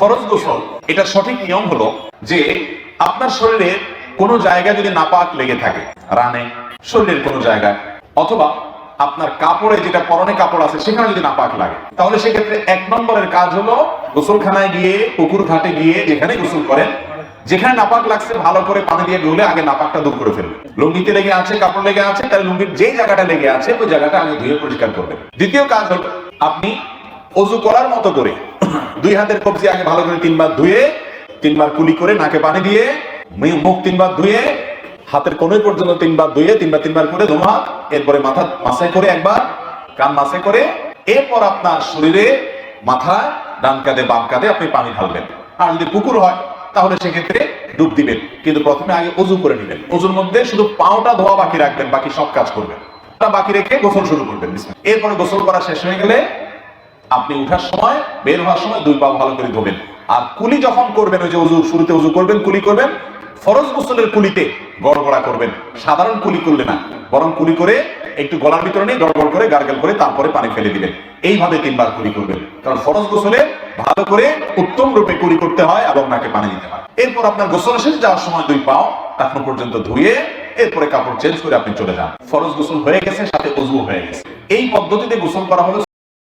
ফরজ গোসল। এটার সঠিক নিয়ম হলো যে আপনার শরীরে কোনো জায়গায় যদি নাপাক লেগে থাকে, রানে, শরীরের কোনো জায়গায়, অথবা আপনার কাপড়ে যেটা পরনে কাপড় আছে, সেখানে যদি নাপাক লাগে, তাহলে সেক্ষেত্রে এক নম্বরের কাজ হলো গোসলখানায় গিয়ে, পুকুর ঘাটে গিয়ে যেখানে গোসল করেন, যেখানে নাপাক লাগছে ভালো করে পানি দিয়ে ধুলে আগে নাপাকটা দূর করে ফেলবে লুঙ্গিতে লেগে আছে, কাপড় লেগে আছে, তাহলে লুঙ্গির যে জায়গাটা লেগে আছে, ওই জায়গাটা আগে ধুয়ে পরিষ্কার করবেন দ্বিতীয় কাজ হলো, আপনি অজু করার মতো করে দুই হাতের কবজি আগে ভালো করে তিনবার ধুয়ে, তিনবার কুলি করে নাকে পানি দিয়ে, মুখ- তিনবার ধুয়ে, হাতের কোনোই পর্যন্ত তিনবার ধুয়ে, তিনবার তিনবার করে হাত এরপরে মাথা মাসাই করে একবার, কান মাসাই করে, এরপর আপনার শরীরে মাথা, ডান কাঁধে, বাম কাঁধে আপনি পানি ঢালবেন। আর যদি পুকুর হয়, তাহলে সেক্ষেত্রে ডুব দিবেন। কিন্তু প্রথমে আগে অজু করে নেবেন। অজুর মধ্যে শুধু পাওটা ধোয়া বাকি রাখবেন, বাকি সব কাজ করবেন। বাকি রেখে গোসল শুরু করবেন। এরপরে গোসল করা শেষ হয়ে গেলে আপনি উঠার সময়, বের হওয়ার সময় দুই পা ভালো করে ধোবেন। আর কুলি যখন করবেন, ওই যে উজু, শুরুতে উজু করবেন, কুলি করবেন, ফরজ গোসলের কুলিতে গড়গড়া করবেন। সাধারণ কুলি করলে না, বরং কুলি করে একটু গলার ভিতরে নিয়ে গড়গড় করে, গার্গেল করে তারপরে পানি ফেলে দিবেন। এইভাবে তিনবার কুলি করবেন। কারণ ফরজ গোসলে ভালো করে উত্তম রূপে কুলি করতে হয় এবং নাকে পানি দিতে হয়। এরপর আপনার গোসল শেষ, যাওয়ার সময় দুই পাও এখনও পর্যন্ত ধুয়ে এরপরে কাপড় চেঞ্জ করে আপনি চলে যান। ফরজ গোসল হয়ে গেছে, সাথে অজু হয়ে গেছে। এই পদ্ধতিতে গোসল করা হলো